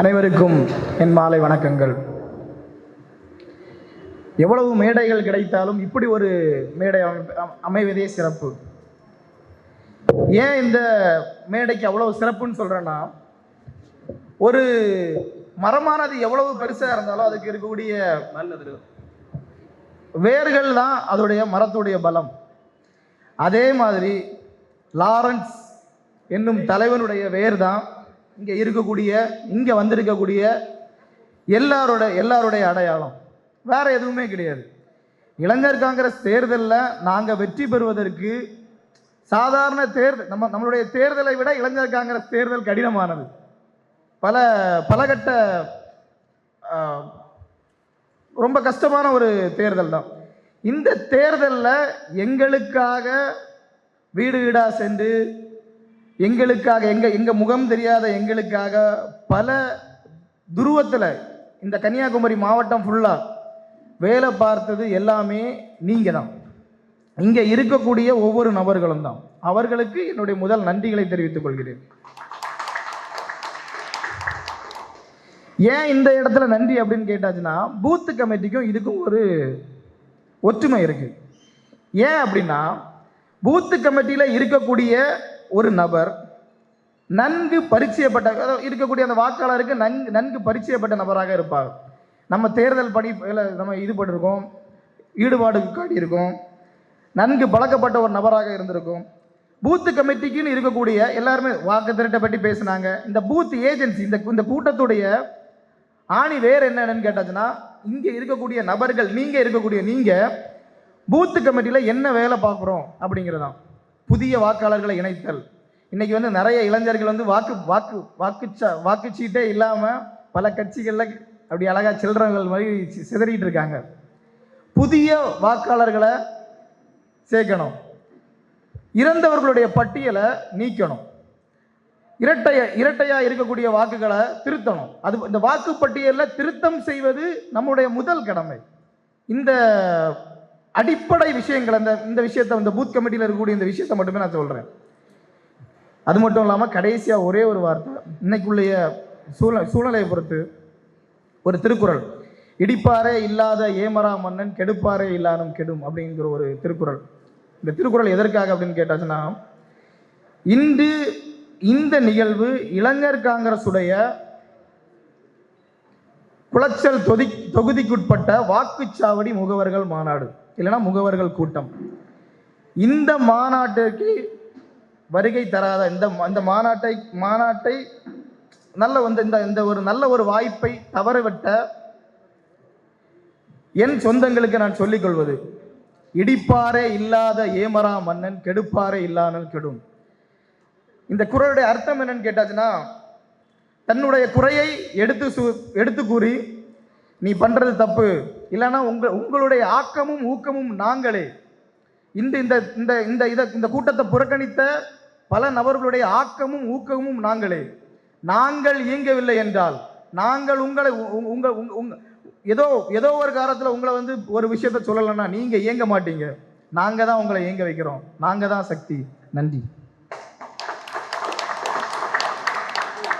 அனைவருக்கும் என் மாலை வணக்கங்கள். எவ்வளவு மேடைகள் கிடைத்தாலும் இப்படி ஒரு மேடை அம்- அமைவதே சிறப்பு. ஏன் இந்த மேடைக்கு அவ்வளவு சிறப்புன்னு சொல்றேன்னா ஒரு மரமானது எவ்வளவு பெருசாக இருந்தாலும் அதுக்கு இருக்கக்கூடிய நல்லது வேர்கள் தான் அதோடைய மரத்துடைய பலம். அதே மாதிரி லாரன்ஸ் என்னும் தலைவனுடைய வேர் தான் இங்கே இருக்கக்கூடிய இங்கே வந்திருக்கக்கூடிய எல்லாரோட எல்லாருடைய அடையாளம். வேறு எதுவுமே கிடையாது. இளைஞர் காங்கிரஸ் தேர்தலில் நாங்கள் வெற்றி பெறுவதற்கு சாதாரண தேர்தல் நம்ம நம்மளுடைய தேர்தலை விட இளைஞர் காங்கிரஸ் தேர்தல் கடினமானது. பல பலகட்ட ரொம்ப கஷ்டமான ஒரு தேர்தல் தான். இந்த தேர்தலில் எங்களுக்காக வீடு வீடாக சென்று எங்களுக்காக எங்கள் எங்கள் முகம் தெரியாத எங்களுக்காக பல துருவத்தில் இந்த கன்னியாகுமரி மாவட்டம் ஃபுல்லாக வேலை பார்த்தது எல்லாமே நீங்கள் தான் இங்கே இருக்கக்கூடிய ஒவ்வொரு நபர்களும் தான். அவர்களுக்கு என்னுடைய முதல் நன்றிகளை தெரிவித்துக் கொள்கிறேன். ஏன் இந்த இடத்துல நன்றி அப்படின்னு கேட்டாச்சுன்னா பூத்து கமிட்டிக்கும் இதுக்கும் ஒரு ஒற்றுமை இருக்குது ஏன் அப்படின்னா பூத்து கமிட்டியில் இருக்கக்கூடிய ஒரு நபர் நன்கு பரிச்சயப்பட்ட அதாவது இருக்கக்கூடிய அந்த வாக்காளருக்கு நன்கு நன்கு பரிச்சயப்பட்ட நபராக இருப்பார். நம்ம தேர்தல் பணி நம்ம ஈடுபட்டிருக்கோம் ஈடுபாடு காட்டியிருக்கோம் நன்கு பழக்கப்பட்ட ஒரு நபராக இருந்திருக்கும். பூத்து கமிட்டிக்குன்னு இருக்கக்கூடிய எல்லாருமே வாக்கு திரட்டை பற்றி பேசினாங்க. இந்த பூத் ஏஜென்சி இந்த இந்த கூட்டத்துடைய ஆணி வேறு என்னன்னு கேட்டாச்சுன்னா இங்கே இருக்கக்கூடிய நபர்கள் நீங்கள் இருக்கக்கூடிய நீங்கள் பூத்து கமிட்டியில் என்ன வேலை பார்க்குறோம் அப்படிங்கிறதான். புதிய வாக்காளர்களை இணைத்தல். இன்னைக்கு வந்து நிறைய இளைஞர்கள் வந்து வாக்கு வாக்கு வாக்குச்சா வாக்குச்சீட்டே இல்லாமல் பல கட்சிகளில் அப்படி அழகாக சில்லறங்கள் மாதிரி சிதறிட்டு இருக்காங்க. புதிய வாக்காளர்களை சேர்க்கணும். இறந்தவர்களுடைய பட்டியலை நீக்கணும். இரட்டைய இரட்டையாக இருக்கக்கூடிய வாக்குகளை திருத்தணும். அது இந்த வாக்கு பட்டியலில் திருத்தம் செய்வது நம்முடைய முதல் கடமை. இந்த அடிப்படை விஷயங்கள் அந்த இந்த விஷயத்தை இந்த பூத் கமிட்டியில் இருக்கக்கூடிய இந்த விஷயத்தை மட்டுமே நான் சொல்கிறேன் அது மட்டும் இல்லாமல் கடைசியாக ஒரே ஒரு வார்த்தை இன்னைக்குள்ளைய சூழ சூழ்நிலையை பொறுத்து ஒரு திருக்குறள். இடிப்பாரே இல்லாத ஏமரா மன்னன் கெடுப்பாரே இல்லானும் கெடும் அப்படிங்கிற ஒரு திருக்குறள். இந்த திருக்குறள் எதற்காக அப்படின்னு கேட்டாச்சுன்னா இன்று இந்த நிகழ்வு இளைஞர் காங்கிரசுடைய குளச்சல் தொதி தொகுதிக்குட்பட்ட வாக்குச்சாவடி முகவர்கள் மாநாடு. இல்லைன்னா முகவர்கள் கூட்டம். இந்த மாநாட்டிற்கு வருகை தராத இந்த இந்த மாநாட்டை மாநாட்டை நல்ல வந்து இந்த இந்த ஒரு நல்ல ஒரு வாய்ப்பை தவறவிட்ட என் சொந்தங்களுக்கு நான் சொல்லிக் கொள்வது இடிப்பாரே இல்லாத ஏமரா மன்னன் கெடுப்பாரே இல்லாமல் கெடும். இந்த குரலுடைய அர்த்தம் என்னன்னு கேட்டாச்சுன்னா தன்னுடைய குறையை எடுத்து சு எடுத்து கூறி நீ பண்ணுறது தப்பு. இல்லைன்னா உங்க உங்களுடைய ஆக்கமும் ஊக்கமும் நாங்களே. இந்த இந்த இந்த இந்த இதை இந்த கூட்டத்தை புறக்கணித்த பல நபர்களுடைய ஆக்கமும் ஊக்கமும் நாங்களே. நாங்கள் இயங்கவில்லை என்றால் நாங்கள் உங்களை உ- உ- உங்க உங்க- ஏதோ ஏதோ ஒரு காலத்தில் உங்களை வந்து ஒரு விஷயத்த சொல்லலைன்னா நீங்கள் இயங்க மாட்டீங்க. நாங்கள் தான் உங்களை இயங்க வைக்கிறோம். நாங்கள் தான் சக்தி. நன்றி.